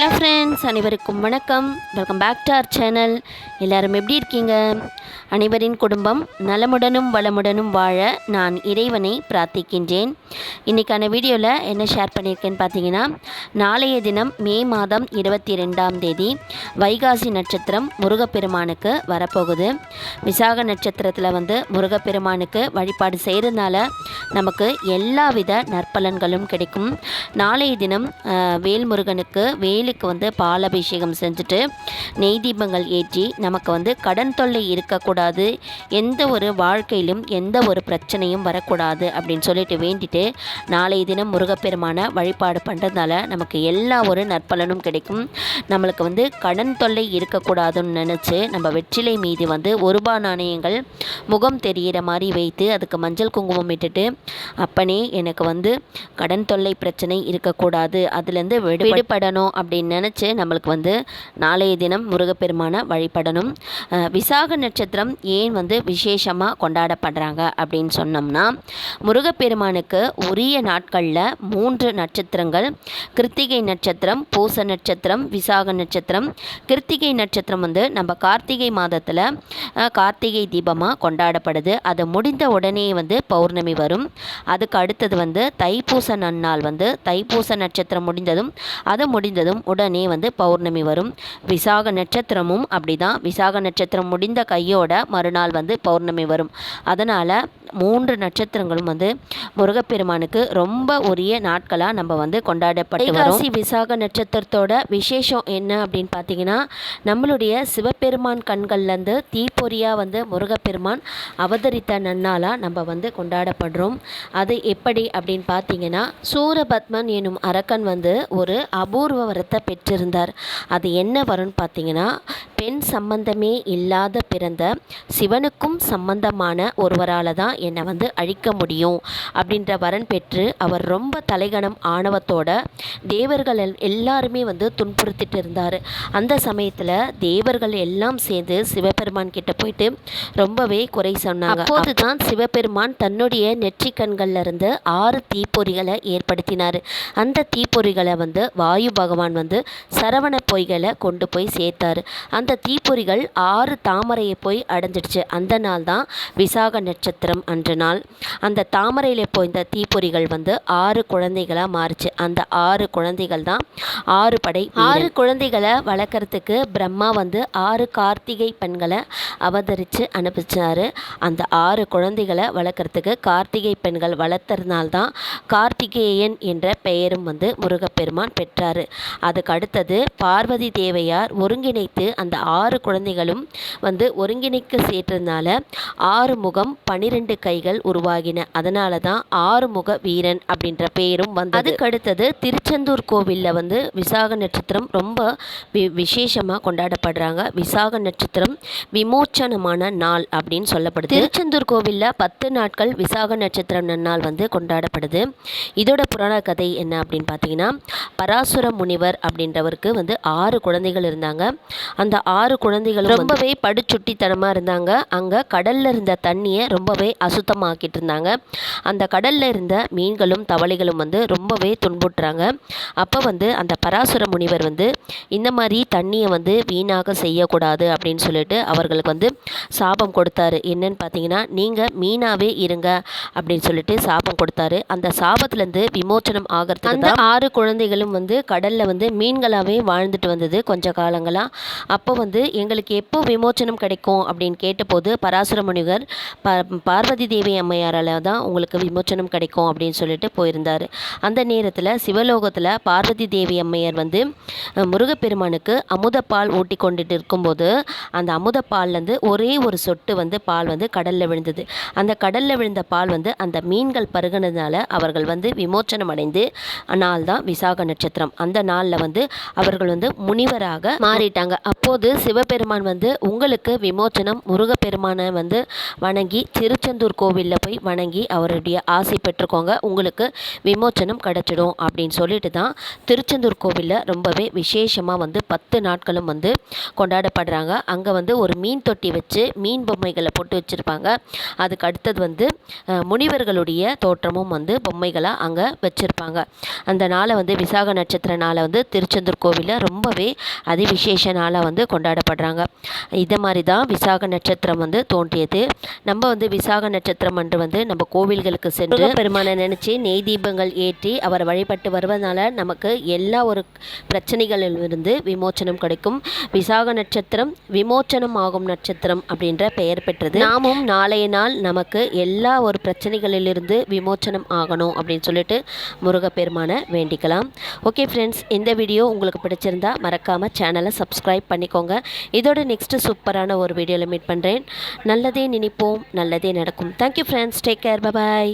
Hello friends அனைவருக்கும் வணக்கம். Welcome back to our channel எல்லாரும் எப்படி இருக்கீங்க? அனைவரின் குடும்பம் நலமுடனும் வளமுடனும் வாழ நான் இறைவனை பிரார்த்திக்கின்றேன். இன்றைக்கான வீடியோவில் என்ன ஷேர் பண்ணியிருக்கேன்னு பார்த்தீங்கன்னா நாளைய தினம் மே மாதம் இருபத்தி ரெண்டாம் தேதி வைகாசி நட்சத்திரம் முருகப்பெருமானுக்கு வரப்போகுது. விசாக நட்சத்திரத்தில் வந்து முருகப்பெருமானுக்கு வழிபாடு செய்கிறதுனால நமக்கு எல்லா வித நற்பலன்களும் கிடைக்கும். நாளைய தினம் வேல்முருகனுக்கு வேலுக்கு வந்து பால் அபிஷேகம் செஞ்சுட்டு நெய் தீபங்கள் ஏற்றி நமக்கு வந்து கடன் தொல்லை இருக்கக்கூடாது. எந்த ஒரு வாழ்க்கையிலும் எந்த ஒரு பிரச்சனையும் வரக்கூடாது அப்படின்னு சொல்லிட்டு வேண்டிட்டு நாளைய தினம் முருகப்பெருமான வழிபாடு பண்ணுறதுனால நமக்கு எல்லா ஒரு நற்பலனும் கிடைக்கும். நம்மளுக்கு வந்து கடன் தொல்லை இருக்கக்கூடாதுன்னு நினச்சி நம்ம வெற்றிலை மீது வந்து ஒரு ரூபா நாணயங்கள் முகம் தெரிகிற மாதிரி வைத்து அதுக்கு மஞ்சள் குங்குமம் இட்டுட்டு அப்பனே எனக்கு வந்து கடன் தொல்லை பிரச்சனை இருக்கக்கூடாது. அதுலேருந்து விடு விடுபடணும் அப்படின்னு நினச்சி நம்மளுக்கு வந்து நாளைய தினம் முருகப்பெருமானை வழிபடணும். அஹ், விசாக நட்சத்திரம் ஏன் வந்து விசேஷமாக கொண்டாடப்படுறாங்க அப்படின்னு சொன்னோம்னா முருகப்பெருமானுக்கு உரிய நாட்களில் மூன்று நட்சத்திரங்கள் கிருத்திகை நட்சத்திரம் பூச நட்சத்திரம் விசாக நட்சத்திரம். கிருத்திகை நட்சத்திரம் வந்து நம்ம கார்த்திகை மாதத்தில் கார்த்திகை தீபமாக கொண்டாடப்படுது. அது முடிந்த உடனே வந்து பௌர்ணமி வரும். அதுக்கு அடுத்தது வந்து தைப்பூச நன்னாள் வந்து தைப்பூச நட்சத்திரம் முடிந்ததும் அது முடிந்ததும் உடனே வந்து பௌர்ணமி வரும். விசாக நட்சத்திரமும் அப்படிதான் விசாக நட்சத்திரம் முடிந்த கையோட மறுநாள் வந்து பௌர்ணமி வரும். அதனால் மூன்று நட்சத்திரங்களும் வந்து முருகப்பெருமானுக்கு ரொம்ப உரிய நாட்களாக நம்ம வந்து கொண்டாடப்பட்டு வரும். விசாக நட்சத்திரத்தோட விசேஷம் என்ன அப்படின்னு பார்த்தீங்கன்னா நம்மளுடைய சிவபெருமான் கண்கள்லேருந்து தீப்பொறியாக வந்து முருகப்பெருமான் அவதரித்த நன்னாளாக நம்ம வந்து கொண்டாடப்படுறோம். அது எப்படி அப்படின்னு பார்த்தீங்கன்னா சூரபத்மன் எனும் அரக்கன் வந்து ஒரு அபூர்வ வரத்தை பெற்றிருந்தார். அது என்ன வரும்னு பார்த்தீங்கன்னா பெண் சம்பந்தமே இல்லாத பிறந்த சிவனுக்கும் சம்பந்தமான ஒருவரால் தான் என்னை வந்து அழிக்க முடியும் அப்படின்ற வரன் பெற்று அவர் ரொம்ப தலைகணம் ஆணவத்தோட தேவர்கள் எல்- எல்லாருமே வந்து துன்புறுத்திட்டு இருந்தார். அந்த சமயத்தில் தேவர்கள் எல்லாம் சேர்ந்து சிவபெருமான் கிட்ட போயிட்டு ரொம்பவே குறை சொன்னாங்க. அப்போது தான் சிவபெருமான் தன்னுடைய நெற்றிக் கண்கள்ல இருந்து ஆறு தீப்பொறிகளை ஏற்படுத்தினார். அந்த தீப்பொறிகளை வந்து வாயு பகவான் வந்து சரவண பொய்களை கொண்டு போய் சேர்த்தாரு. அந்த தீப்பொறிகள் ஆறு தாமரையை போய் அடைஞ்சிடுச்சு. அந்த நாள் தான் விசாக நட்சத்திரம் அன்று நாள். அந்த தாமரையில் போய் இந்த தீப்பொறிகள் வந்து ஆறு குழந்தைகளாக மாறுச்சு. அந்த ஆறு குழந்தைகள் தான் ஆறு படை ஆறு குழந்தைகளை வளர்க்குறதுக்கு பிரம்மா வந்து ஆறு கார்த்திகை பெண்களை அவதரித்து அனுப்பிச்சார். அந்த ஆறு குழந்தைகளை வளர்க்குறதுக்கு கார்த்திகை பெண்கள் வளர்த்ததுனால்தான் கார்த்திகேயன் என்ற பெயரும் வந்து முருகப்பெருமான் பெற்றார். அதுக்கு அடுத்தது பார்வதி தேவையார் ஒருங்கிணைத்து அந்த ஆறு குழந்தைகளும் வந்து ஒருங்கிணைக்க சேர்த்ததுனால ஆறு முகம் பன்னிரெண்டு கைகள் உருவாகின. அதனால தான் ஆறுமுக வீரன் அப்படின்ற பேரும் வந்து அதுக்கு அடுத்தது திருச்செந்தூர் கோவிலில் வந்து விசாக நட்சத்திரம் ரொம்ப வி விசேஷமாக கொண்டாடப்படுறாங்க. விசாக நட்சத்திரம் விமோச்சனமான நாள் அப்படின்னு சொல்லப்படுது. திருச்செந்தூர் கோவிலில் பத்து நாட்கள் விசாக நட்சத்திரம் நன்னாள் வந்து கொண்டாடப்படுது. இதோட புராண கதை என்ன அப்படின்னு பார்த்தீங்கன்னா பராசுர முனிவர் அப்படின்றவருக்கு வந்து ஆறு குழந்தைகள் இருந்தாங்க. அந்த ஆறு குழந்தைகள் ரொம்பவே படுச்சுட்டித்தனமாக இருந்தாங்க. அங்கே கடல்ல இருந்த தண்ணியை ரொம்பவே அசுத்தமாக்கிட்டு இருந்தாங்க அந்த கடல்ல இருந்த மீன்களும் தவளைகளும் வந்து ரொம்பவே துன்புறுறாங்க. அப்போ வந்து அந்த பராசுர முனிவர் வந்து இந்த மாதிரி தண்ணியை வந்து வீணாக செய்யக்கூடாது அப்படின்னு சொல்லிட்டு அவர்களுக்கு வந்து சாபம் கொடுத்தாரு. என்னன்னு பார்த்தீங்கன்னா நீங்கள் மீனாவே இருங்க அப்படின்னு சொல்லிட்டு சாபம் கொடுத்தாரு. அந்த சாபத்துலேருந்து விமோச்சனம் ஆகிறதுக்கு அந்த ஆறு குழந்தைகளும் வந்து கடலில் வந்து மீன்களாகவே வாழ்ந்துட்டு வந்தது கொஞ்ச காலங்களாக அப்போ வந்து எங்களுக்கு எப்போ விமோச்சனம் கிடைக்கும் அப்படின்னு கேட்டபோது பராசுர முனிவர் ப பார்வதி தேவி அம்மையாரால் தான் உங்களுக்கு விமோச்சனம் கிடைக்கும் அப்படின்னு சொல்லிட்டு போயிருந்தார். அந்த நேரத்தில் சிவலோகத்தில் பார்வதி தேவி அம்மையார் வந்து முருகப்பெருமானுக்கு அமுதப்பால் ஊட்டி கொண்டுட்டு இருக்கும்போது அந்த அமுதப்பால்லேருந்து ஒரே ஒரு சொட்டு வந்து பால் வந்து கடலில் விழுந்தது. அந்த கடலில் விழுந்த பால் வந்து அந்த மீன்கள் பருகினதுனால அவர்கள் வந்து விமோச்சனம் அடைந்து நாள் தான் விசாக நட்சத்திரம். அந்த நாளில் வந்து அவர்கள் வந்து முனிவராக மாறிட்டாங்க. அப்போது சிவபெருமான் வந்து உங்களுக்கு விமோச்சனம் முருகப்பெருமானை வந்து வணங்கி திருச்செந்தூர் கோவிலில் போய் வணங்கி அவருடைய ஆசை பெற்றுக்கோங்க. உங்களுக்கு விமோச்சனம் கிடச்சிடும் அப்படின்னு சொல்லிட்டு தான் திருச்செந்தூர் கோவிலில் ரொம்பவே விசேஷமாக வந்து பத்து நாட்களும் வந்து கொண்டாடப்படுறாங்க. அங்கே வந்து ஒரு மீன் தொட்டி வச்சு மீன் பொம்மைகளை போட்டு வச்சுருப்பாங்க. அதுக்கு அடுத்தது வந்து முனிவர்களுடைய தோற்றமும் வந்து பொம்மைகளாக அங்கே வச்சுருப்பாங்க. அந்த நாளை வந்து விசாக நட்சத்திர நாளை வந்து திருச்செந்தூர் கோவிலில் ரொம்பவே அதிவிசேஷ நாளாக வந்து கொண்டாடப்படுறாங்க. இதை மாதிரி தான் விசாக நட்சத்திரம் வந்து தோன்றியது. நம்ம வந்து விசாக நட்சத்திரம் அன்று வந்து நம்ம கோவில்களுக்கு சென்று பெருமானை நினச்சி நெய் தீபங்கள் ஏற்றி அவரை வழிபட்டு வருவதனால நமக்கு எல்லா ஒரு பிரச்சனைகளிலிருந்து விமோச்சனம் கிடைக்கும். விசாக நட்சத்திரம் விமோச்சனம் ஆகும் நட்சத்திரம் அப்படின்ற பெயர் பெற்றது. நாமும் நாளைய நாள் நமக்கு எல்லா ஒரு பிரச்சனைகளிலிருந்து விமோச்சனம் ஆகணும் அப்படின்னு சொல்லிட்டு முருகப்பெருமானை வேண்டிக்கலாம். ஓகே ஃப்ரெண்ட்ஸ் இந்த வீடியோ உங்களுக்கு பிடிச்சிருந்தா மறக்காமல் சேனலை சப்ஸ்கிரைப் பண்ணிக்கோங்க. இதோட நெக்ஸ்ட்டு சூப்பரான ஒரு வீடியோவில் மீட் பண்ணுறேன் நல்லதே நினைப்போம் நல்லதே நடக்கும். thank you friends take care bye bye